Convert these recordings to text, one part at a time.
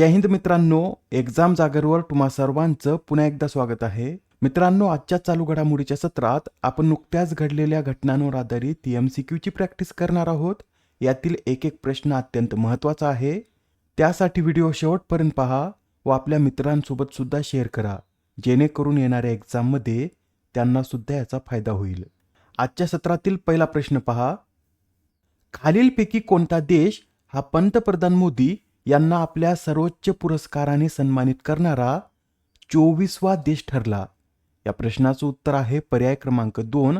जय हिंद मित्रांनो एक्झाम जागरवर तुम्हा सर्वांचं पुन्हा एकदा स्वागत आहे. मित्रांनो आजच्या चालू घडामोडीच्या सत्रात आपण नुकत्याच घडलेल्या घटनांवर आधारित एम सी क्यूची प्रॅक्टिस करणार आहोत. यातील एक एक प्रश्न अत्यंत महत्त्वाचा आहे. त्यासाठी व्हिडिओ शेवटपर्यंत पहा व आपल्या मित्रांसोबत सुद्धा शेअर करा. जेणेकरून येणाऱ्या एक्झाममध्ये त्यांना सुद्धा याचा फायदा होईल. आजच्या सत्रातील पहिला प्रश्न पहा. खालीलपैकी कोणता देश हा पंतप्रधान मोदी यांना आपल्या सर्वोच्च पुरस्काराने सन्मानित करणारा चोवीसवा देश ठरला. या प्रश्नाचं उत्तर आहे पर्याय क्रमांक दोन.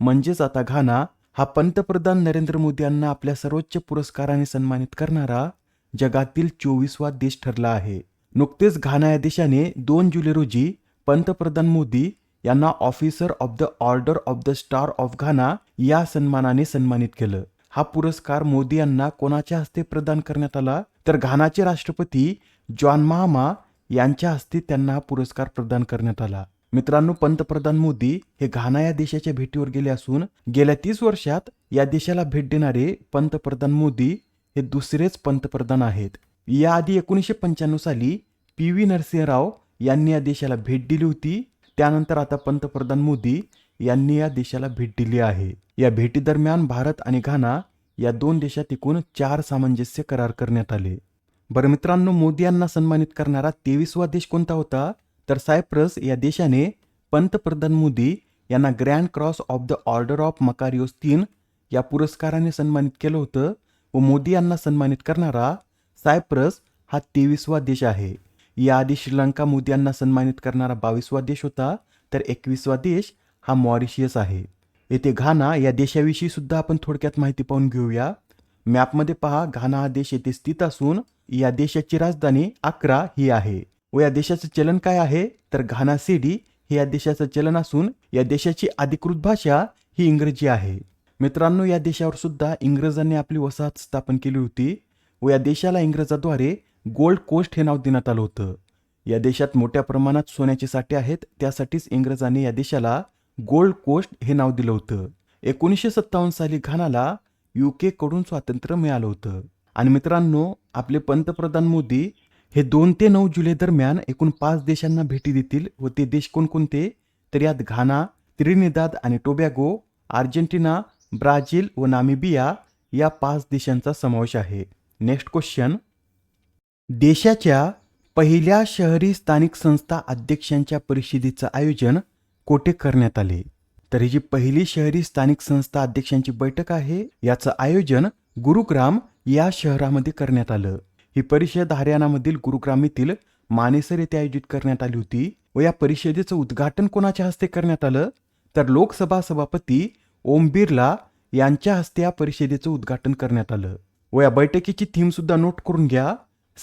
म्हणजेच आता घाना हा पंतप्रधान नरेंद्र मोदी यांना आपल्या सर्वोच्च पुरस्काराने सन्मानित करणारा जगातील चोवीसवा देश ठरला आहे. नुकतेच घाना या देशाने दोन जुलै रोजी पंतप्रधान मोदी यांना officer of the order of the star of Ghana या सन्मानाने सन्मानित केलं. हा पुरस्कार मोदी यांना कोणाच्या हस्ते प्रदान करण्यात आला? तर घानाचे राष्ट्रपती जॉन महामा यांच्या हस्ते त्यांना हा पुरस्कार प्रदान करण्यात आला. मित्रांनो पंतप्रधान मोदी हे घाना या देशाच्या भेटीवर गेले असून गेल्या तीस वर्षात या देशाला भेट देणारे पंतप्रधान मोदी हे दुसरेच पंतप्रधान आहेत. याआधी एकोणीसशे पंच्याण्णव साली पी व्ही नरसिंहराव यांनी या देशाला भेट दिली होती. त्यानंतर आता पंतप्रधान मोदी यांनी या देशाला भेट दिली आहे. या भेटीदरम्यान भारत आणि घाना या दोन देशात एकूण चार सामंजस्य करार करण्यात आले. बरं मित्रांनो मोदी यांना सन्मानित करणारा तेवीसवा देश कोणता होता? तर सायप्रस या देशाने पंतप्रधान मोदी यांना grand cross of the order of Makarios तीन या पुरस्काराने सन्मानित केलं होतं व मोदी यांना सन्मानित करणारा सायप्रस हा तेवीसवा देश आहे. याआधी श्रीलंका मोदी यांना सन्मानित करणारा बावीसवा देश होता. तर एकवीसवा देश हा मॉरिशियस आहे. येथे घाना या देशाविषयी सुद्धा आपण थोडक्यात माहिती पाहून घेऊया. मॅपमध्ये पहा घाना हा देश येथे स्थित असून या देशाची राजधानी अकरा ही आहे. व या देशाचं चलन काय आहे? तर घाना सिडी हे या देशाचं चलन असून या देशाची अधिकृत भाषा ही इंग्रजी आहे. मित्रांनो या देशावर सुद्धा इंग्रजांनी आपली वसाहत स्थापन केली होती व या देशाला इंग्रजाद्वारे गोल्ड कोस्ट हे नाव देण्यात आलं होतं. या देशात मोठ्या प्रमाणात सोन्याचे साठे आहेत त्यासाठीच इंग्रजांनी या देशाला गोल्ड कोस्ट हे नाव दिलं होतं. एकोणीसशे सत्तावन्न साली घानाला युके कडून स्वातंत्र्य मिळालं होतं. आणि मित्रांनो आपले पंतप्रधान मोदी हे दोन ते नऊ जुलै दरम्यान एकूण पाच देशांना भेटी देतील व ते देश कोणकोणते? तर यात घाना त्रिनिदाद आणि टोबॅगो अर्जेंटिना ब्राझील व नामिबिया या पाच देशांचा समावेश आहे. Next question. देशाच्या पहिल्या शहरी स्थानिक संस्था अध्यक्षांच्या परिषदेचं आयोजन कोठे करण्यात आले? तर ही जी पहिली शहरी स्थानिक संस्था अध्यक्षांची बैठक आहे याचं आयोजन गुरुग्राम या शहरामध्ये करण्यात आलं. ही परिषद हरियाणामधील गुरुग्राम येथील मानेसर येथे आयोजित करण्यात आली होती व या परिषदेचं उद्घाटन कोणाच्या हस्ते करण्यात आलं? तर लोकसभा सभापती ओम बिर्ला यांच्या हस्ते या परिषदेचं उद्घाटन करण्यात आलं. व या बैठकीची थीम सुद्धा नोट करून घ्या.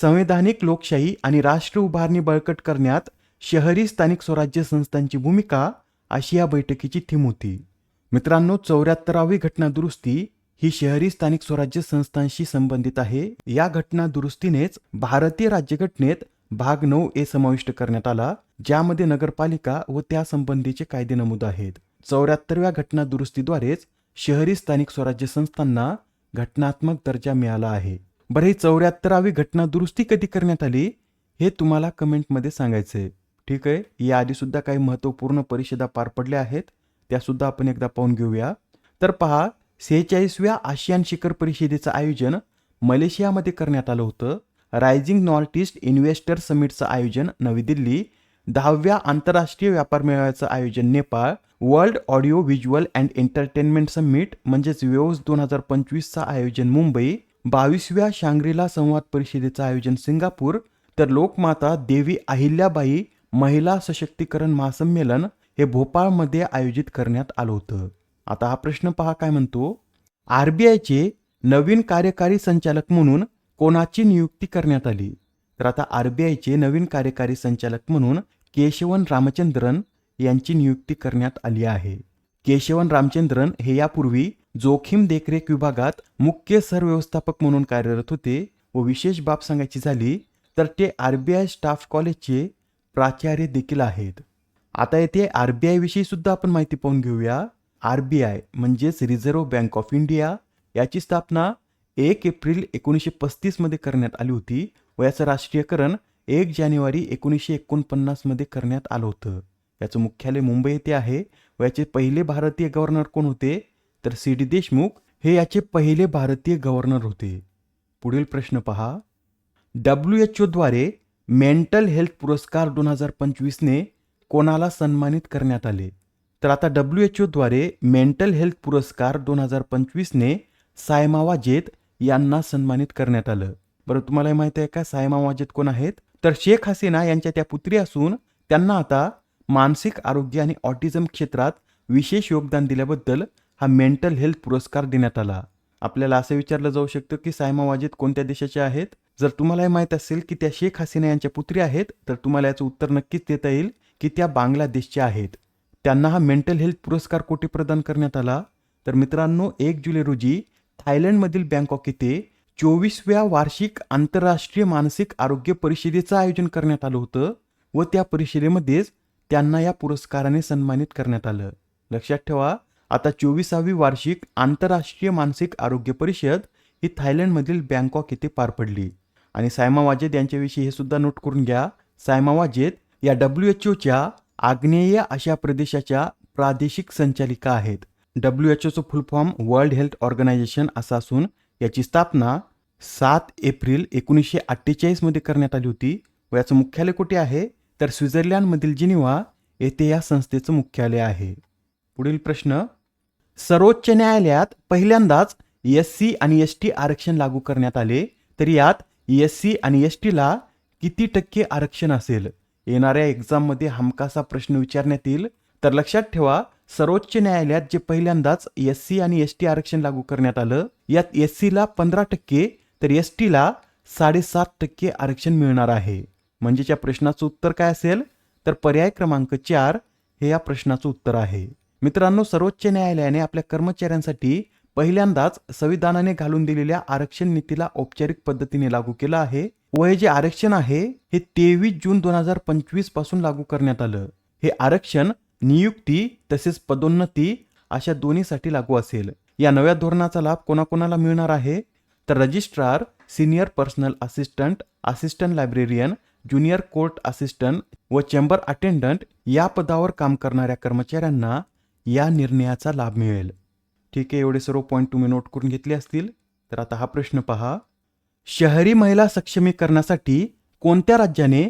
संवैधानिक लोकशाही आणि राष्ट्र उभारणी बळकट करण्यात शहरी स्थानिक स्वराज्य संस्थांची भूमिका अशी या बैठकीची थीम होती. मित्रांनो चौऱ्याहत्तरावी घटना दुरुस्ती ही शहरी स्थानिक स्वराज्य संस्थांशी संबंधित आहे. या घटना दुरुस्तीनेच भारतीय राज्यघटनेत भाग नऊ ए समाविष्ट करण्यात आला ज्यामध्ये नगरपालिका व त्या संबंधीचे कायदे नमूद आहेत. चौऱ्याहत्तरव्या घटना दुरुस्तीद्वारेच शहरी स्थानिक स्वराज्य संस्थांना घटनात्मक दर्जा मिळाला आहे. बरं ही चौऱ्याहत्तरावी घटना दुरुस्ती कधी करण्यात आली हे तुम्हाला कमेंटमध्ये सांगायचंय. ठीक आहे. याआधीसुद्धा काही महत्त्वपूर्ण परिषदा पार पडल्या आहेत. त्यासुद्धा आपण एकदा पाहून घेऊया. तर पहा सेहेचाळीसव्या आशियान शिखर परिषदेचं आयोजन मलेशियामध्ये करण्यात आलं होतं. रायझिंग नॉर्थ ईस्ट इन्व्हेस्टर समिटचं आयोजन नवी दिल्ली. दहाव्या आंतरराष्ट्रीय व्यापार मेळाव्याचं आयोजन Nepal. World audio visual and entertainment summit म्हणजेच वेव्स दोन हजार पंचवीसचं आयोजन मुंबई. बावीसव्या शांग्रीला संवाद परिषदेचं आयोजन सिंगापूर. तर लोकमाता देवी अहिल्याबाई महिला सशक्तीकरण महासंमेलन हे भोपाळमध्ये आयोजित करण्यात आलं होतं. आता हा प्रश्न पहा काय म्हणतो. आरबीआयचे नवीन कार्यकारी संचालक म्हणून कोणाची नियुक्ती करण्यात आली? तर आता आरबीआयचे नवीन कार्यकारी संचालक म्हणून केशवन रामचंद्रन यांची नियुक्ती करण्यात आली आहे. केशवन रामचंद्रन हे यापूर्वी जोखीम देखरेख विभागात मुख्य सरव्यवस्थापक म्हणून कार्यरत होते व विशेष बाब सांगायची झाली तर ते आरबीआय स्टाफ कॉलेजचे प्राचार्य देखील आहेत. आता येथे आरबीआय विषयी सुद्धा आपण माहिती पाहून घेऊया. आरबीआय म्हणजेच रिझर्व्ह बँक ऑफ इंडिया याची स्थापना एक एप्रिल एकोणीसशे पस्तीसमध्ये करण्यात आली होती व याचं राष्ट्रीयकरण एक जानेवारी एकोणीसशे एकोणपन्नासमध्ये करण्यात आलं होतं. याचं मुख्यालय मुंबई येथे आहे व याचे पहिले भारतीय गव्हर्नर कोण होते? तर सी डी देशमुख हे याचे पहिले भारतीय गव्हर्नर होते. पुढील प्रश्न पहा. डब्ल्यू एच ओद्वारे मेंटल हेल्थ पुरस्कार दोन हजार पंचवीसने कोणाला सन्मानित करण्यात आले? तर आता डब्ल्यू एच ओद्वारे मेंटल हेल्थ पुरस्कार दोन हजार पंचवीसने सायमा वाजेद यांना सन्मानित करण्यात आलं. बरं तुम्हाला हे माहिती आहे का सायमा वाजेद कोण आहेत? तर शेख हसीना यांच्या त्या पुत्री असून त्यांना आता मानसिक आरोग्य आणि ऑटिझम क्षेत्रात विशेष योगदान दिल्याबद्दल हा मेंटल हेल्थ पुरस्कार देण्यात आला. आपल्याला असं विचारलं जाऊ शकतं की सायमा वाजेद कोणत्या देशाचे आहेत? जर तुम्हाला हे माहीत असेल की त्या शेख हसीना यांच्या पुत्री आहेत तर तुम्हाला याचं उत्तर नक्कीच देता येईल की त्या बांगलादेशच्या आहेत. त्यांना हा मेंटल हेल्थ पुरस्कार कोठे प्रदान करण्यात आला. तर मित्रांनो एक जुलै रोजी थायलंडमधील बँकॉक येथे चोवीसव्या वार्षिक आंतरराष्ट्रीय मानसिक आरोग्य परिषदेचं आयोजन करण्यात आलं होतं व त्या परिषदेमध्येच त्यांना या पुरस्काराने सन्मानित करण्यात आलं. लक्षात ठेवा आता चोवीसावी वार्षिक आंतरराष्ट्रीय मानसिक आरोग्य परिषद ही थायलंडमधील बँकॉक येथे पार पडली. आणि सायमा वाजेद यांच्याविषयी हे सुद्धा नोट करून घ्या. सायमा वाजेद या डब्ल्यू एच ओच्या आग्नेय आशिया प्रदेशाच्या प्रादेशिक संचालिका आहेत. W H ओचं full form world health organisation असा असून याची स्थापना सात एप्रिल एकोणीसशे अठ्ठेचाळीसमध्ये करण्यात आली होती व याचं मुख्यालय कुठे आहे? तर स्वित्झर्लंडमधील जिनिवा येथे या संस्थेचं मुख्यालय आहे. पुढील प्रश्न सर्वोच्च न्यायालयात पहिल्यांदाच एस सी आणि एस टी आरक्षण लागू करण्यात आले तर यात एस सी आणि एस टीला किती टक्के आरक्षण असेल? येणाऱ्या एक्झाममध्ये हमखासा प्रश्न विचारण्यात येईल. तर लक्षात ठेवा सर्वोच्च न्यायालयात जे पहिल्यांदाच एस सी आणि एस टी आरक्षण लागू करण्यात आलं यात एस सीला पंधरा टक्के तर एस टीला साडेसात टक्के आरक्षण मिळणार आहे. म्हणजेच्या प्रश्नाचं उत्तर काय असेल? तर पर्याय क्रमांक चार हे या प्रश्नाचं उत्तर आहे. मित्रांनो सर्वोच्च न्यायालयाने आपल्या कर्मचाऱ्यांसाठी पहिल्यांदाच संविधानाने घालून दिलेल्या आरक्षण नीतीला औपचारिक पद्धतीने लागू केलं आहे. व हे जे आरक्षण आहे हे तेवीस जून दोन हजार पंचवीसपासून लागू करण्यात आलं. हे आरक्षण नियुक्ती तसेच पदोन्नती अशा दोन्हीसाठी लागू असेल. या नव्या धोरणाचा लाभ कोणाकोणाला मिळणार आहे? तर registrar senior personal assistant assistant librarian junior court assistant व चेंबर अटेंडंट या पदावर काम करणाऱ्या कर्मचाऱ्यांना या निर्णयाचा लाभ मिळेल. ठीक आहे एवढे सर्व पॉईंट तुम्ही नोट करून घेतले असतील तर आता हा प्रश्न पहा. शहरी महिला सक्षमीकरणासाठी कोणत्या राज्याने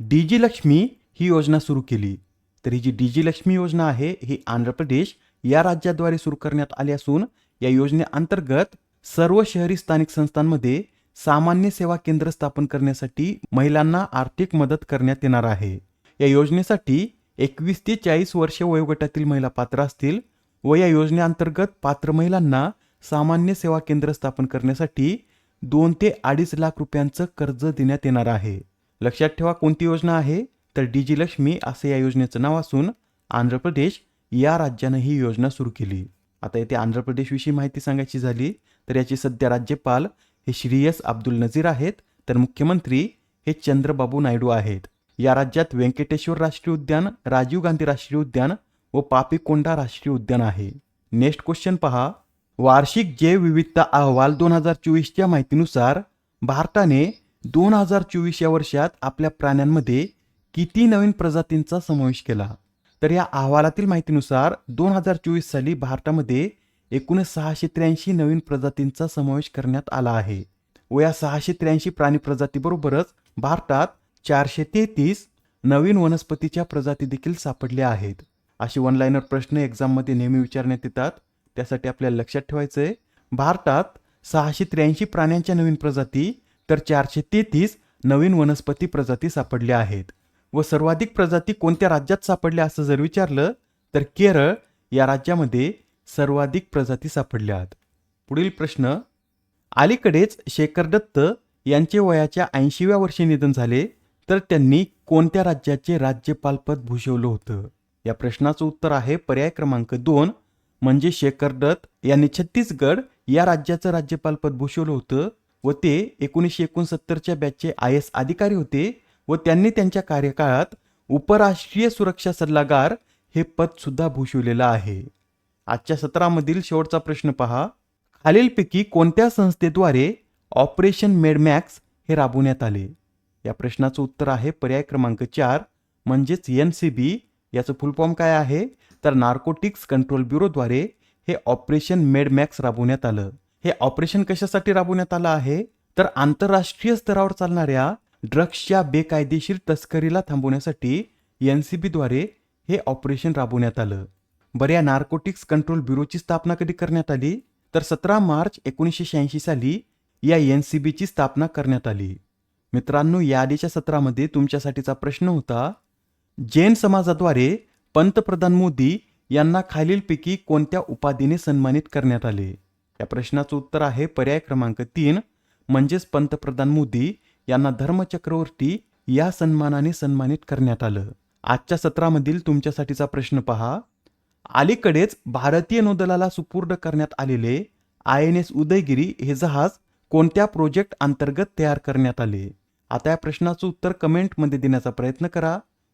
डिजिलक्ष्मी ही योजना सुरू केली? तर ही जी डिजिलक्ष्मी योजना आहे ही आंध्र प्रदेश या राज्याद्वारे सुरू करण्यात आली असून या योजनेअंतर्गत सर्व शहरी स्थानिक संस्थांमध्ये सामान्य सेवा केंद्र स्थापन करण्यासाठी महिलांना आर्थिक मदत करण्यात येणार आहे. या योजनेसाठी एकवीस ते चाळीस वर्ष वयोगटातील महिला पात्र असतील व या योजनेअंतर्गत पात्र महिलांना सामान्य सेवा केंद्र स्थापन करण्यासाठी दोन ते अडीच लाख रुपयांचं कर्ज देण्यात येणार आहे. लक्षात ठेवा कोणती योजना आहे? तर डिजिलक्ष्मी असं या योजनेचं नाव असून आंध्र प्रदेश या राज्यानं ही योजना सुरू केली. आता येथे आंध्र प्रदेशविषयी माहिती सांगायची झाली तर याचे सध्या राज्यपाल हे श्री एस अब्दुल नझीर आहेत तर मुख्यमंत्री हे चंद्रबाबू नायडू आहेत. या राज्यात व्यंकटेश्वर राष्ट्रीय उद्यान राजीव गांधी राष्ट्रीय उद्यान व पापीकोंडा राष्ट्रीय उद्यान आहे. नेक्स्ट क्वेश्चन पहा. वार्षिक जैवविविधता अहवाल दोन हजार चोवीसच्या माहितीनुसार भारताने दोन हजार चोवीस या वर्षात आपल्या प्राण्यांमध्ये किती नवीन प्रजातींचा समावेश केला? तर या अहवालातील माहितीनुसार दोन हजार चोवीस साली भारतामध्ये एकूण सहाशे त्र्याऐंशी नवीन प्रजातींचा समावेश करण्यात आला आहे व या सहाशे त्र्याऐंशी प्राणी प्रजातीबरोबरच भारतात चारशे तेहतीस नवीन वनस्पतीच्या प्रजाती देखील सापडल्या आहेत. असे वनलायनर प्रश्न एक्झाममध्ये नेहमी विचारण्यात येतात. त्यासाठी आपल्याला लक्षात ठेवायचं आहे भारतात सहाशे त्र्याऐंशी प्राण्यांच्या नवीन प्रजाती तर चारशे तेहतीस नवीन वनस्पती प्रजाती सापडल्या आहेत. व सर्वाधिक प्रजाती कोणत्या राज्यात सापडल्या असं जर विचारलं तर केरळ या राज्यामध्ये सर्वाधिक प्रजाती सापडल्या आहेत. पुढील प्रश्न अलीकडेच शेखर दत्त यांचे वयाच्या ऐंशीव्या वर्षी निधन झाले तर त्यांनी कोणत्या राज्याचे राज्यपालपद भूषवलं होतं? या प्रश्नाचं उत्तर आहे पर्याय क्रमांक दोन. म्हणजे शेखर दत्त यांनी छत्तीसगड या राज्याचं राज्यपालपद भूषवलं होतं व ते एकोणीसशे एकोणसत्तरच्या बॅचचे आय एस अधिकारी होते व त्यांनी त्यांच्या कार्यकाळात उपराष्ट्रीय सुरक्षा सल्लागार हे पद सुद्धा भूषवलेलं आहे. आजच्या सत्रामधील शेवटचा प्रश्न पहा. खालीलपैकी कोणत्या संस्थेद्वारे ऑपरेशन मेडमॅक्स हे राबवण्यात आले? या प्रश्नाचं उत्तर आहे पर्याय क्रमांक चार. म्हणजेच एन सी बी याचं फुल फॉर्म काय आहे? तर नार्कोटिक्स कंट्रोल ब्युरोद्वारे हे ऑपरेशन मेडमॅक्स राबवण्यात आलं. हे ऑपरेशन कशासाठी राबवण्यात आलं आहे? तर आंतरराष्ट्रीय स्तरावर चालणाऱ्या ड्रग्सच्या बेकायदेशीर तस्करीला थांबवण्यासाठी एन सी बीद्वारे हे ऑपरेशन राबवण्यात आलं. बरं या नार्कोटिक्स कंट्रोल ब्युरोची स्थापना कधी करण्यात आली? तर सतरा मार्च एकोणीसशे शहाऐंशी साली या एन सी बीची स्थापना करण्यात आली. मित्रांनो या आधीच्या सत्रामध्ये तुमच्यासाठीचा प्रश्न होता जैन समाजाद्वारे पंतप्रधान मोदी यांना खालीलपैकी कोणत्या उपाधीने सन्मानित करण्यात आले? या प्रश्नाचं उत्तर आहे पर्याय क्रमांक तीन म्हणजेच पंतप्रधान मोदी यांना धर्मचक्रवर्ती या सन्मानाने सन्मानित करण्यात आलं. आजच्या सत्रामधील तुमच्यासाठीचा प्रश्न पहा. अलीकडेच भारतीय नौदलाला सुपूर्द करण्यात आलेले आय एन एस उदयगिरी हे जहाज कोणत्या प्रोजेक्ट अंतर्गत तयार करण्यात आले? आता या प्रश्नाचं उत्तर कमेंटमध्ये देण्याचा प्रयत्न करा.